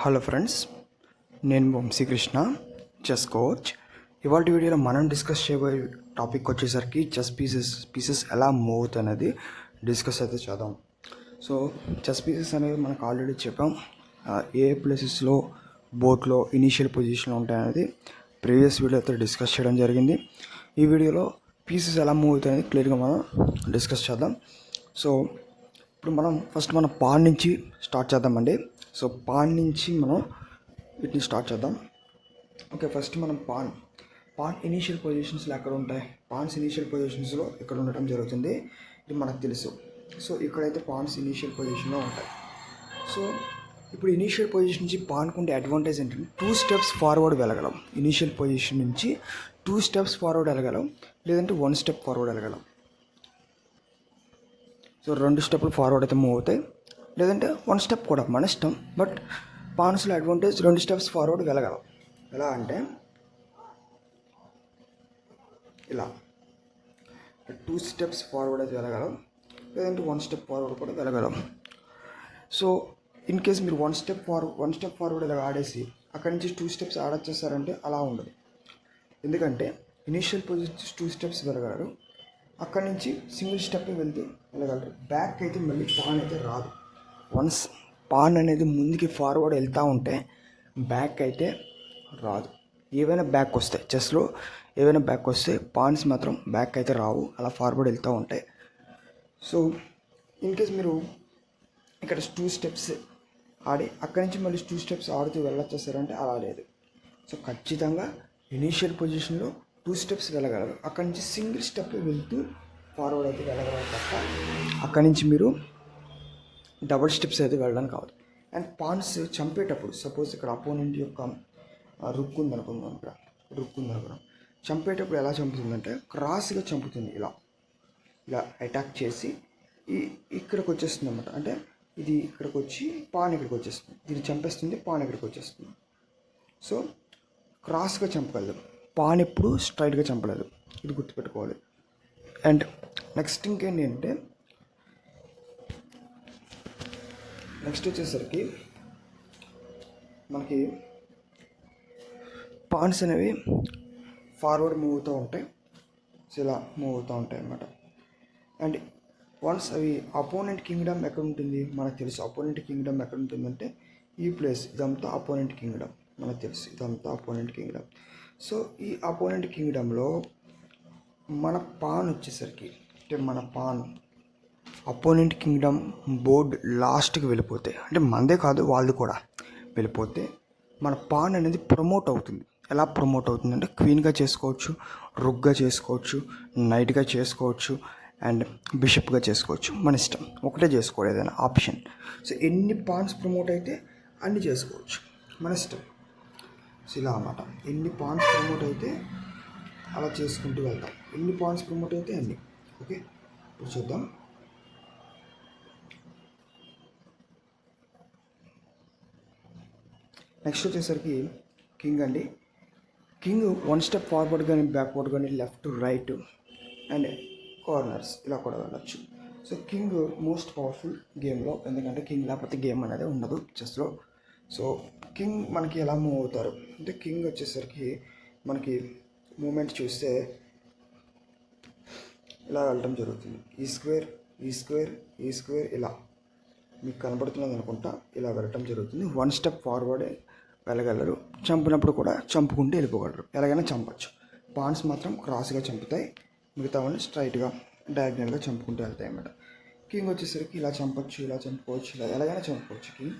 Hello friends నేను Vamsikrishna chess coach ఇవాళ వీడియోలో మనం డిస్కస్ చేయబోయే టాపిక్ వచ్చేసరికి చెస్ పీసెస్ పీసెస్ ఎలా మూవ్ అవుతాయి అనేది డిస్కస్ అయితే చేద్దాం. సో చెస్ పీసెస్ అనేది మనకు ఆల్రెడీ చెప్పాం. ఏ ప్లేసెస్లో బోట్లో ఇనీషియల్ పొజిషన్లో ఉంటాయనేది ప్రీవియస్ వీడియోతో డిస్కస్ చేయడం జరిగింది. ఈ వీడియోలో పీసెస్ ఎలా మూవ్ అవుతాయని క్లియర్గా మనం డిస్కస్ చేద్దాం. సో ఇప్పుడు మనం ఫస్ట్ మనం పాన్ నుంచి స్టార్ట్ చేద్దామండి. సో పాన్ నుంచి మనం వీటిని స్టార్ట్ చేద్దాం. ఓకే ఫస్ట్ మనం పాన్. పాన్ ఇనీషియల్ పొజిషన్స్లో ఎక్కడ ఉంటాయి? పాన్స్ ఇనీషియల్ పొజిషన్స్లో ఇక్కడ ఉండటం జరుగుతుంది. ఇది మనకు తెలుసు. సో ఇక్కడైతే పాన్స్ ఇనీషియల్ పొజిషన్లో ఉంటాయి. సో ఇప్పుడు ఇనీషియల్ పొజిషన్ నుంచి పాన్కు ఉండే అడ్వాంటేజ్ ఏంటంటే టూ స్టెప్స్ ఫార్వర్డ్ వెళ్ళగలం. ఇనీషియల్ పొజిషన్ నుంచి టూ స్టెప్స్ ఫార్వర్డ్ వెళ్ళగలం లేదంటే వన్ స్టెప్ ఫార్వర్డ్ వెళ్ళగలం. సో రెండు స్టెప్లు ఫార్వర్డ్ అయితే మూవ్ అవుతాయి. లేదంటే వన్ స్టెప్ కూడా మన ఇష్టం. బట్ పాన్స్లో అడ్వాంటేజ్ రెండు స్టెప్స్ ఫార్వర్డ్ వెళ్ళగలం. ఎలా అంటే ఇలా. టూ స్టెప్స్ ఫార్వర్డ్ అయితే వెళ్ళగలం లేదంటే వన్ స్టెప్ ఫార్వర్డ్ కూడా వెళ్ళగలం. సో ఇన్ కేస్ మీరు one step for one step forward ఇలా ఆడేసి అక్కడి నుంచి టూ స్టెప్స్ ఆడొచ్చేసారంటే అలా ఉండదు. ఎందుకంటే ఇనీషియల్ పొజిషన్ టూ స్టెప్స్ వెళ్ళగలరు. అక్కడి నుంచి సింగిల్ స్టెప్ వెళ్తే వెళ్ళగలరు. బ్యాక్ అయితే మళ్ళీ పాన్ అయితే రాదు. వన్స్ పాన్ అనేది ముందుకి ఫార్వర్డ్ వెళ్తూ ఉంటే బ్యాక్ అయితే రాదు. ఏవైనా బ్యాక్ వస్తాయి చెస్లో ఏవైనా బ్యాక్ వస్తే పాన్స్ మాత్రం బ్యాక్ అయితే రావు. అలా ఫార్వర్డ్ వెళ్తూ ఉంటాయి సో ఇన్ కేస్ మీరు ఇక్కడ టూ స్టెప్స్ ఆడి అక్కడి నుంచి మళ్ళీ టూ స్టెప్స్ ఆడుతూ వెళ్ళొచ్చేసారంటే అలా లేదు. సో ఖచ్చితంగా ఇనీషియల్ పొజిషన్లో టూ స్టెప్స్ వెళ్ళగలరు. అక్కడి నుంచి సింగిల్ స్టెప్ వెళ్తూ ఫార్వర్డ్ అయితే వెళ్ళగలరు తప్ప అక్కడి నుంచి మీరు డబుల్ స్టెప్స్ అయితే వెళ్ళడానికి కావాలి. అండ్ పాన్స్ చంపేటప్పుడు సపోజ్ ఇక్కడ అపోనెంట్ యొక్క ఆ, రుక్ ఉందనుకుందాం ఇక్కడ. రుక్ ఉందనుకున్నాం చంపేటప్పుడు ఎలా చంపుతుందంటే క్రాస్గా చంపుతుంది ఇలా. ఇలా అటాక్ చేసి ఈ ఇక్కడికి వచ్చేస్తుంది అనమాట అంటే ఇది ఇక్కడికి వచ్చి పాన్ ఇక్కడికి వచ్చేస్తుంది దీన్ని చంపేస్తుంది పాన్ ఇక్కడికి వచ్చేస్తుంది సో క్రాస్గా చంపగలదు. పాన్ ఎప్పుడు స్ట్రైట్గా చంపలేదు. ఇది గుర్తుపెట్టుకోవాలి. అండ్ నెక్స్ట్ ఇంకేంటి అంటే నెక్స్ట్ వచ్చేసరికి మనకి పాన్స్ అనేవి ఫార్వర్డ్ మూవ్ అవుతూ ఉంటాయి. సో ఇలా మూవ్ అవుతూ ఉంటాయి అన్నమాట. అండ్ వన్స్ అవి అపోనెంట్ కింగ్డమ్ ఎక్కడ ఉంటుంది? మనకు తెలుసు. అపోనెంట్ కింగ్డమ్ ఎక్కడ ఉంటుందంటే ఈ ప్లేస్ ఇదంతా అపోనెంట్ కింగ్డమ్ మనకు తెలుసు. ఇదంతా అపోనెంట్ కింగ్డమ్ సో ఈ అపోనెంట్ కింగ్డమ్లో మన పాన్ వచ్చేసరికి అంటే మన పాన్ అపోనెంట్ కింగ్డమ్ బోర్డ్ లాస్ట్కి వెళ్ళిపోతే అంటే మందే కాదు వాళ్ళు కూడా వెళ్ళిపోతే మన పాన్ అనేది ప్రమోట్ అవుతుంది. ఎలా ప్రమోట్ అవుతుంది అంటే క్వీన్గా చేసుకోవచ్చు రుగ్గా చేసుకోవచ్చు నైట్గా చేసుకోవచ్చు అండ్ బిషప్గా చేసుకోవచ్చు. మన ఇష్టం. ఒకటే చేసుకోవాలి ఏదైనా ఆప్షన్. సో ఎన్ని పాన్స్ ప్రమోట్ అయితే అన్ని చేసుకోవచ్చు. మన ఇష్టం. సో ఇలా అన్నమాట. ఎన్ని పాన్స్ ప్రమోట్ అయితే అలా చేసుకుంటూ వెళ్తాం. ఎన్ని పాయింట్స్ ప్రమోట్ అయితే అన్ని. ఓకే? ఇప్పుడు చూద్దాం. నెక్స్ట్ వచ్చేసరికి కింగ్ అండి. కింగ్ వన్ స్టెప్ ఫార్వర్డ్ కానీ బ్యాక్వర్డ్ కానీ లెఫ్ట్ రైట్ అండ్ కార్నర్స్ ఇలా కూడా వెళ్ళచ్చు. సో కింగ్ మోస్ట్ పవర్ఫుల్ గేమ్లో ఎందుకంటే కింగ్ లేకపోతే గేమ్ అనేది ఉండదు చెస్లో. సో కింగ్ మనకి ఎలా మూవ్ అవుతారు? అంటే కింగ్ వచ్చేసరికి మనకి మూమెంట్ చూస్తే ఇలా వెళ్ళడం జరుగుతుంది. ఈ స్క్వేర్ ఈ స్క్వేర్ ఈ స్క్వేర్ ఇలా. మీకు కనబడుతున్నది అనుకుంటా ఇలా వెళ్ళటం జరుగుతుంది. వన్ స్టెప్ ఫార్వర్డ్ వెళ్ళగలరు. చంపినప్పుడు కూడా చంపుకుంటూ వెళ్ళిపోగలరు. ఎలాగైనా చంపచ్చు. పాన్స్ మాత్రం క్రాస్గా చంపుతాయి. మిగతా వాళ్ళు స్ట్రైట్గా డయాగ్నల్గా చంపుకుంటూ వెళ్తాయి అన్నమాట. కింగ్ వచ్చేసరికి ఇలా చంపచ్చు ఇలా చంపుకోవచ్చు ఇలా ఎలాగైనా చంపుకోవచ్చు కింగ్.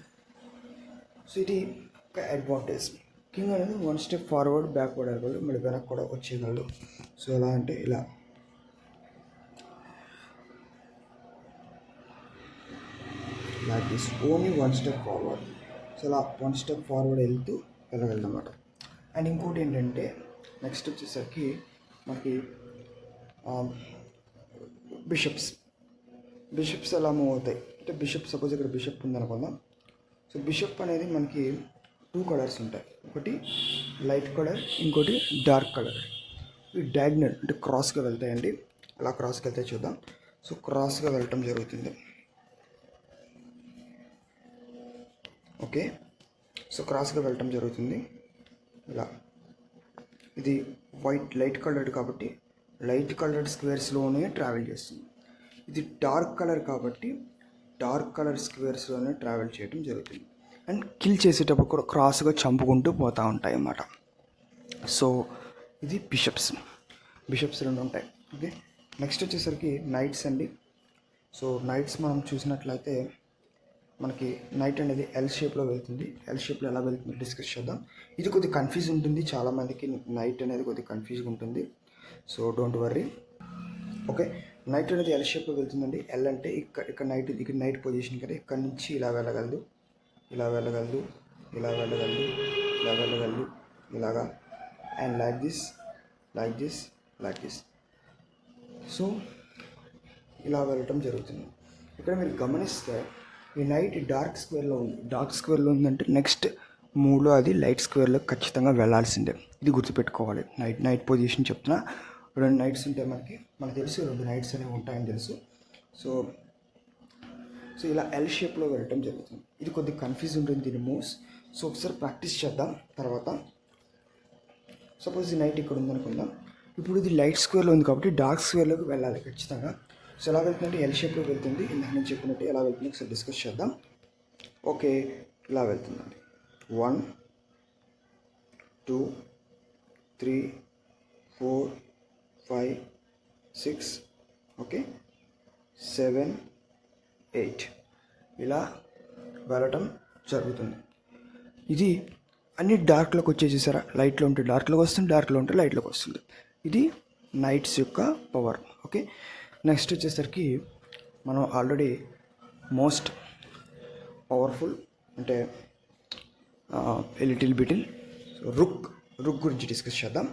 సో ఇది ఒక అడ్వాంటేజ్ కింగ్ అనేది వన్ స్టెప్ ఫార్వర్డ్ బ్యాక్వర్డ్ వెళ్ళగలరు మళ్ళీ వెనక్కి కూడా వచ్చేయగలరు సో ఎలా అంటే ఇలా. Like this only one step forward చాలా అలా వన్ స్టెప్ ఫార్వర్డ్ వెళ్తూ వెళ్ళగలదన్నమాట అండ్ ఇంకోటి ఏంటంటే నెక్స్ట్ వచ్చేసరికి మనకి um, బిషప్స్ బిషప్స్ ఎలా మూవ్ అవుతాయి? అంటే బిషప్ సపోజ్ ఇక్కడ బిషప్ ఉందనుకుందాం. సో బిషప్ అనేది మనకి టూ కలర్స్ ఉంటాయి. ఒకటి లైట్ కలర్ ఇంకోటి డార్క్ కలర్ ఇవి డయాగ్నల్ అంటే క్రాస్గా వెళ్తాయండి. అలా క్రాస్కి వెళ్తే చూద్దాం. సో క్రాస్గా వెళ్ళటం జరుగుతుంది. ఓకే. సో క్రాస్గా వెళ్ళటం జరుగుతుంది. ఇలా. ఇది వైట్ లైట్ కలర్డ్ కాబట్టి లైట్ కలర్డ్ స్క్వేర్స్లోనే ట్రావెల్ చేస్తుంది. ఇది డార్క్ కలర్ కాబట్టి డార్క్ కలర్ స్క్వేర్స్లోనే ట్రావెల్ చేయడం జరుగుతుంది. అండ్ కిల్ చేసేటప్పుడు కూడా క్రాస్గా చంపుకుంటూ పోతూ ఉంటాయి అన్నమాట. సో ఇది బిషప్స్. బిషప్స్ రెండు ఉంటాయి. ఓకే. నెక్స్ట్ వచ్చేసరికి నైట్స్ అండి. సో నైట్స్ మనం చూసినట్లయితే మనకి నైట్ అనేది ఎల్ షేప్లో వెళ్తుంది. ఎల్ షేప్లో ఎలా వెళ్తుంది డిస్కస్ చేద్దాం. ఇది కొద్దిగా కన్ఫ్యూజ్ ఉంటుంది. చాలామందికి నైట్ అనేది కొద్దిగా కన్ఫ్యూజ్గా ఉంటుంది. So don't worry okay knight అనేది ఎల్ షేప్లో వెళ్తుందండి. ఎల్ అంటే ఇక్కడ ఇక్కడ నైట్ ఇక్కడ నైట్ పొజిషన్ కదా ఇక్కడ నుంచి ఇలా వెళ్ళగలదు. ఇలా వెళ్ళగలదు. ఇలా వెళ్ళగలదు. ఇలా వెళ్ళగలదు. ఇలాగా. And like this like this like this so ఇలా వెళ్ళటం జరుగుతుంది. ఇక్కడ మీరు గమనిస్తే ఈ నైట్ డార్క్ స్క్వేర్లో ఉంది. డార్క్ స్క్వేర్లో ఉందంటే నెక్స్ట్ మూడులో అది లైట్ స్క్వేర్లో ఖచ్చితంగా వెళ్ళాల్సిందే ఇది గుర్తుపెట్టుకోవాలి. నైట్ నైట్ పొజిషన్ చెప్తున్నా. రెండు నైట్స్ ఉంటాయి మనకి మనకు తెలుసు రెండు నైట్స్ అనేవి ఉంటాయని తెలుసు. సో సో ఇలా ఎల్ షేప్లో వెళ్ళటం జరుగుతుంది. ఇది కొద్దిగా కన్ఫ్యూజ్ ఉంటుంది దీని మూవ్స్ సో ఒకసారి ప్రాక్టీస్ చేద్దాం. తర్వాత సపోజ్ ఈ నైట్ ఇక్కడ ఉందనుకుందాం. ఇప్పుడు ఇది లైట్ స్క్వేర్లో ఉంది కాబట్టి డార్క్ స్క్వేర్లోకి వెళ్ళాలి ఖచ్చితంగా. సో ఎలా వెళ్తుందంటే ఎల్ షేప్లో వెళ్తుంది. ఇందాక నేను చెప్పినట్టు ఎలా వెళ్తుంది ఒకసారి డిస్కస్ చేద్దాం. ఓకే ఇలా వెళ్తుందండి. One two three four five six okay seven eight ఇలా వెళ్ళటం జరుగుతుంది. ఇది అన్ని డార్క్లోకి వచ్చేసేసారా లైట్లో ఉంటే డార్క్లోకి వస్తుంది డార్క్లో ఉంటే లైట్లోకి వస్తుంది. ఇది నైట్స్ యొక్క పవర్ ఓకే? నెక్స్ట్ వచ్చేసరికి మనం ఆల్రెడీ మోస్ట్ పవర్ఫుల్ అంటే లిటిల్ బిటిల్ రుక్ రుక్ గురించి డిస్కస్ చేద్దాం.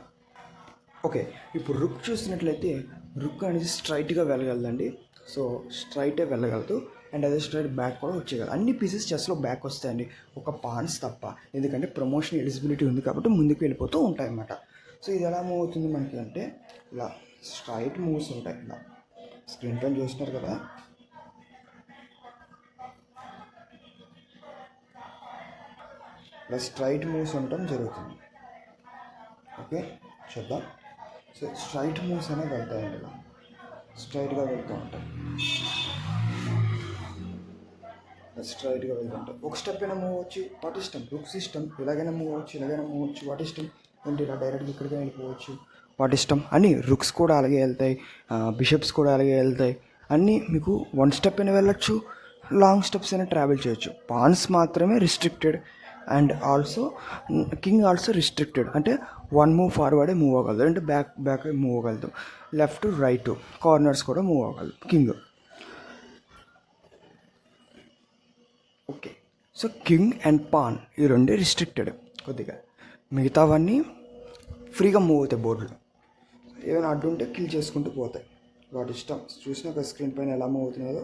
ఓకే ఇప్పుడు రుక్ చూసినట్లయితే రుక్ అనేది స్ట్రైట్గా వెళ్ళగలదండి. సో స్ట్రైటే వెళ్ళగలదు. అండ్ అదే స్ట్రైట్ బ్యాక్ కూడా వచ్చేయగలదు. అన్ని పీసెస్ చెస్లో బ్యాక్ వస్తాయండి. ఒక పాన్స్ తప్ప. ఎందుకంటే ప్రమోషన్ ఎలిజిబిలిటీ ఉంది కాబట్టి ముందుకు వెళ్ళిపోతూ ఉంటాయి అన్నమాట సో ఇది ఎలా మూవ్ అవుతుంది మనకి అంటే ఇలా స్ట్రైట్ మూవ్స్ ఉంటాయి. ఇలా. స్క్రీన్ పైన చూస్తున్నారు కదా. ఇలా స్ట్రైట్ మూవ్స్ ఉండటం జరుగుతుంది. ఓకే చూద్దాం. సో స్ట్రైట్ మూవ్స్ అనేవి వెళ్తాయండి ఇలా. స్ట్రైట్గా వెళ్తూ ఉంటాయి. స్ట్రైట్గా వెళ్తుంటాం ఒక స్టెప్ అయినా మూవ్ అవ్వచ్చు. వాట్ ఇష్టం బుక్స్ ఇష్టం ఇలాగైనా మూవ్ అవ్వచ్చు ఇలాగైనా మూవ్ అవ్వచ్చు. వాట్ ఇష్టం అంటే ఇలా డైరెక్ట్గా ఇక్కడికి వెళ్ళిపోవచ్చు. వాటి ఇష్టం. అన్ని రుక్స్ కూడా అలాగే వెళ్తాయి బిషప్స్ కూడా అలాగే వెళ్తాయి. అన్నీ మీకు వన్ స్టెప్ అయినా వెళ్ళొచ్చు లాంగ్ స్టెప్స్ అయినా ట్రావెల్ చేయొచ్చు. పాన్స్ మాత్రమే restricted and also king also restricted అంటే వన్ మూవ్ ఫార్వర్డే మూవ్ అవ్వగలదు అంటే బ్యాక్ బ్యాక్ మూవ్ అవ్వగలదు లెఫ్ట్ రైట్ కార్నర్స్ కూడా move అవ్వగలదు king okay so king and pawn ఈ రెండే రిస్ట్రిక్టెడ్ కొద్దిగా మిగతావన్నీ ఫ్రీగా మూవ్ అవుతాయి బోర్డులో ఏమైనా అడ్డు ఉంటే కిల్ చేసుకుంటూ పోతాయి. వాటి ఇష్టం. చూసిన స్క్రీన్ పైన ఎలా మూవ్ అవుతున్నాయో.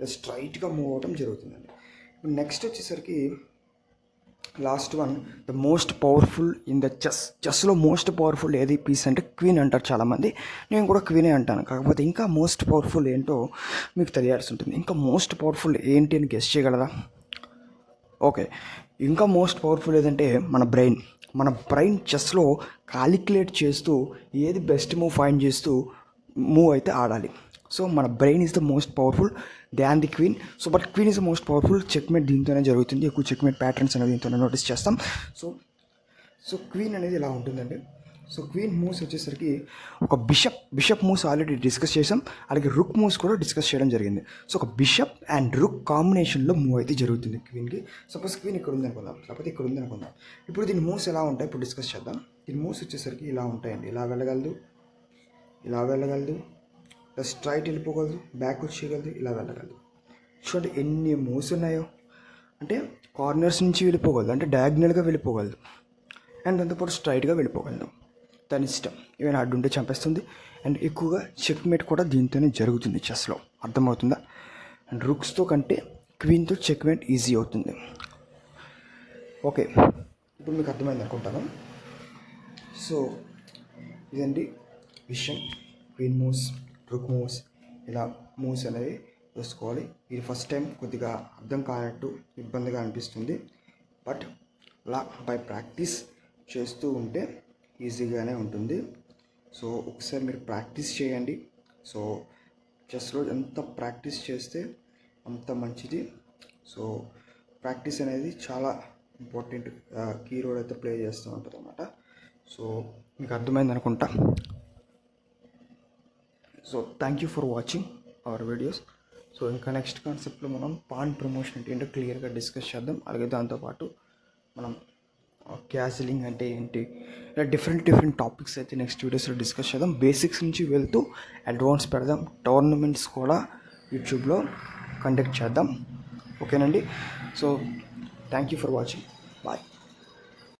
ఇలా స్ట్రైట్గా మూవ్ అవ్వడం జరుగుతుందండి. ఇప్పుడు నెక్స్ట్ వచ్చేసరికి last one the most powerful in the chess చెస్లో most powerful ఏది? పీస్ అంటే క్వీన్ అంటారు చాలామంది. నేను కూడా క్వీనే అంటాను. కాకపోతే ఇంకా మోస్ట్ పవర్ఫుల్ ఏంటో మీకు తెలియాల్సి ఉంటుంది. ఇంకా మోస్ట్ పవర్ఫుల్ ఏంటి అని గెస్ట్ చేయగలరా? ఓకే ఇంకా మోస్ట్ పవర్ఫుల్ ఏదంటే మన బ్రెయిన్ మన బ్రెయిన్ చెస్లో కాలిక్యులేట్ చేస్తూ ఏది బెస్ట్ మూవ్ ఫైండ్ చేస్తూ మూవ్ అయితే ఆడాలి. సో మన brain is the most powerful than the queen so but queen is the most powerful checkmate దీంతోనే జరుగుతుంది. ఎక్కువ చెక్మేట్ ప్యాటర్న్స్ అనేది దీంతోనే నోటీస్ చేస్తాం. సో సో క్వీన్ అనేది ఇలా ఉంటుందండి? సో క్వీన్ మూవ్స్ వచ్చేసరికి ఒక bishop bishop moves already discuss చేసాం. అలాగే రుక్ మూవ్స్ కూడా డిస్కస్ చేయడం జరిగింది. సో ఒక బిషప్ అండ్ రుక్ కాంబినేషన్లో మూవ్ అయితే జరుగుతుంది క్వీన్కి సపోజ్ క్వీన్ ఇక్కడ ఉంది అనుకుందాం. లేకపోతే ఇక్కడ ఉంది అనుకుందాం. ఇప్పుడు దీని మూవ్స్ ఎలా ఉంటాయి? ఇప్పుడు డిస్కస్ చేద్దాం. దీని మూవ్స్ వచ్చేసరికి ఇలా ఉంటాయండి. ఇలా వెళ్ళగలదు. ఇలా వెళ్ళగలదు. ప్లస్ స్ట్రైట్ వెళ్ళిపోగలదు. బ్యాక్ వచ్చేయగలదు. ఇలా వెళ్ళగలదు. చూడండి ఎన్ని మూవ్స్ ఉన్నాయో. అంటే కార్నర్స్ నుంచి వెళ్ళిపోగలదు. అంటే డయాగ్నల్గా వెళ్ళిపోగలదు. అండ్ దాంతోపాటు స్ట్రైట్గా వెళ్ళిపోగలదు. తన ఇష్టం. ఏమైనా అడ్డుంటే చంపేస్తుంది. అండ్ ఎక్కువగా చెక్మేట్ కూడా దీంతోనే జరుగుతుంది చెస్లో. అర్థమవుతుందా? అండ్ రుక్స్తో కంటే క్వీన్తో చెక్మేట్ ఈజీ అవుతుంది. ఓకే. ఇప్పుడు మీకు అర్థమైంది అనుకుంటాను. సో ఇదండి విషయం. క్వీన్ మూవ్స్ రుక్ మూవ్స్ ఇలా మూవ్స్ అనేవి వేసుకోవాలి. ఇది ఫస్ట్ టైం కొద్దిగా అర్థం కానట్టు ఇబ్బందిగా అనిపిస్తుంది. బట్ అలా బై ప్రాక్టీస్ చేస్తూ ఉంటే ఈజీగానే ఉంటుంది. సో ఒకసారి మీరు ప్రాక్టీస్ చేయండి. సో చెస్లో ఎంత ప్రాక్టీస్ చేస్తే అంత మంచిది. సో ప్రాక్టీస్ అనేది చాలా ఇంపార్టెంట్ కీ రోల్ అయితే ప్లే చేస్తూ ఉంటుంది అనమాట సో మీకు అర్థమైంది అనుకుంటా. So thank you for watching our videos so ఇంకా నెక్స్ట్ కాన్సెప్ట్లో మనం పాన్ ప్రమోషన్ ఏంటో క్లియర్గా డిస్కస్ చేద్దాం. అలాగే దాంతోపాటు మనం క్యాసిలింగ్ అంటే ఏంటి? ఇలా డిఫరెంట్ డిఫరెంట్ టాపిక్స్ అయితే నెక్స్ట్ వీడియోస్లో డిస్కస్ చేద్దాం. బేసిక్స్ నుంచి వెళ్తూ అడ్వాన్స్ పెడదాం. టోర్నమెంట్స్ కూడా యూట్యూబ్లో కండక్ట్ చేద్దాం. ఓకేనండి so thank you for watching